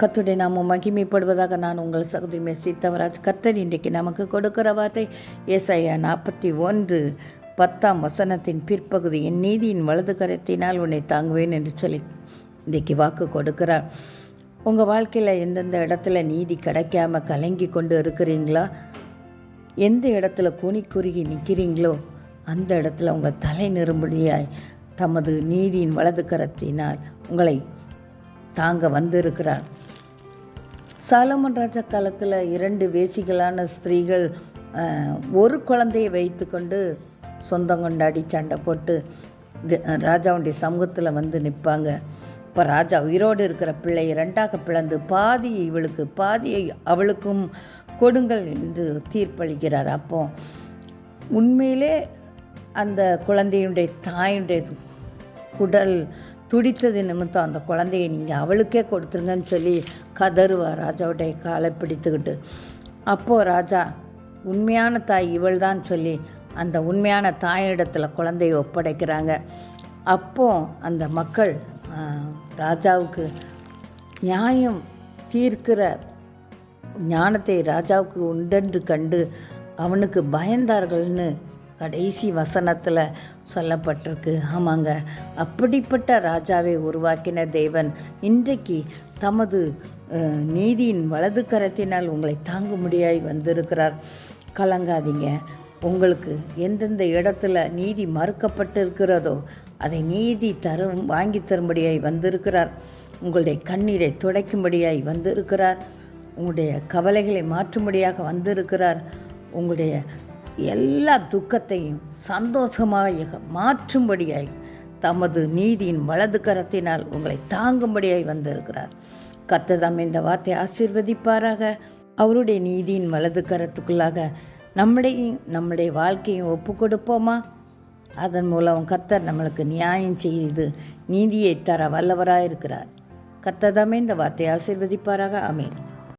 கத்துடைய நாம மகிமைப்படுவதாக நான் உங்கள் சகோதரி மெஸ்ஸி தவராஜ். கத்தர் இன்றைக்கு நமக்கு கொடுக்கிற வார்த்தை ஏசாயா நாற்பத்தி ஒன்று பத்தாம் வசனத்தின் பிற்பகுதி என் நீதியின் வலது கரத்தினால் உன்னை தாங்குவேன் என்று சொல்லி இன்றைக்கு வாக்கு கொடுக்கிறார். உங்கள் வாழ்க்கையில் எந்தெந்த இடத்துல நீதி கிடைக்காம கலங்கி கொண்டு இருக்கிறீங்களா? எந்த இடத்துல கூனி குறுகி நிற்கிறீங்களோ அந்த இடத்துல உங்கள் தலை நிரும்படியாய் தமது நீதியின் வலது கரத்தினால் உங்களை தாங்க வந்திருக்கிறார். சாலமன் ராஜா காலத்தில் இரண்டு வேசிகளான ஸ்திரீகள் ஒரு குழந்தையை வைத்துக்கொண்டு சொந்தம் கொண்டாடி சண்டை போட்டு ராஜாவுடைய சமூகத்தில் வந்து நிற்பாங்க. இப்போ ராஜா உயிரோடு இருக்கிற பிள்ளையை ரெண்டாக பிளந்து பாதி இவளுக்கு பாதியை அவளுக்கும் கொடுங்கள் என்று தீர்ப்பளிக்கிறார். அப்போ உண்மையிலே அந்த குழந்தையுடைய தாயுடைய குடல் துடித்தது நிமித்தம் அந்த குழந்தையை நீங்கள் அவளுக்கே கொடுத்துருங்கன்னு சொல்லி கதறுவா ராஜாவுடைய காலை பிடித்துக்கிட்டு. அப்போது ராஜா உண்மையான தாய் இவள் தான் சொல்லி அந்த உண்மையான தாயிடத்தில் குழந்தையை ஒப்படைக்கிறாங்க. அப்போ அந்த மக்கள் ராஜாவுக்கு நியாயம் தீர்க்கிற ஞானத்தை ராஜாவுக்கு உண்டென்று கண்டு அவனுக்கு பயந்தார்கள்னு கடைசி வசனத்தில் சொல்லப்பட்டிருக்கு. ஆமாங்க. அப்படிப்பட்ட ராஜாவை உருவாக்கின தேவன் இன்றைக்கு தமது நீதியின் வலது கரத்தினால் உங்களை தாங்கும்படியாய் வந்திருக்கிறார். கலங்காதீங்க. உங்களுக்கு எந்தெந்த இடத்துல நீதி மறுக்கப்பட்டு இருக்கிறதோ அதை நீதி தரும் வாங்கி தரும்படியாய் வந்திருக்கிறார். உங்களுடைய கண்ணீரை துடைக்கும்படியாய் வந்திருக்கிறார். உங்களுடைய கவலைகளை மாற்றும்படியாக வந்திருக்கிறார். உங்களுடைய எல்லா துக்கத்தையும் சந்தோஷமாக மாற்றும்படியாய் தமது நீதியின் வலது கரத்தினால் உங்களை தாங்கும்படியாய் வந்திருக்கிறார். கர்த்ததாம் இந்த வார்த்தை ஆசீர்வதிப்பாராக. அவருடைய நீதியின் வலது கரத்துக்குள்ளாக நம்முடையும் நம்முடைய வாழ்க்கையும் ஒப்பு கொடுப்போமா அதன் மூலம் கத்தர் நம்மளுக்கு நியாயம் செய்து நீதியை தர வல்லவராயிருக்கிறார். கர்த்ததாமே இந்த வார்த்தையை ஆசீர்வதிப்பாராக. அமீன்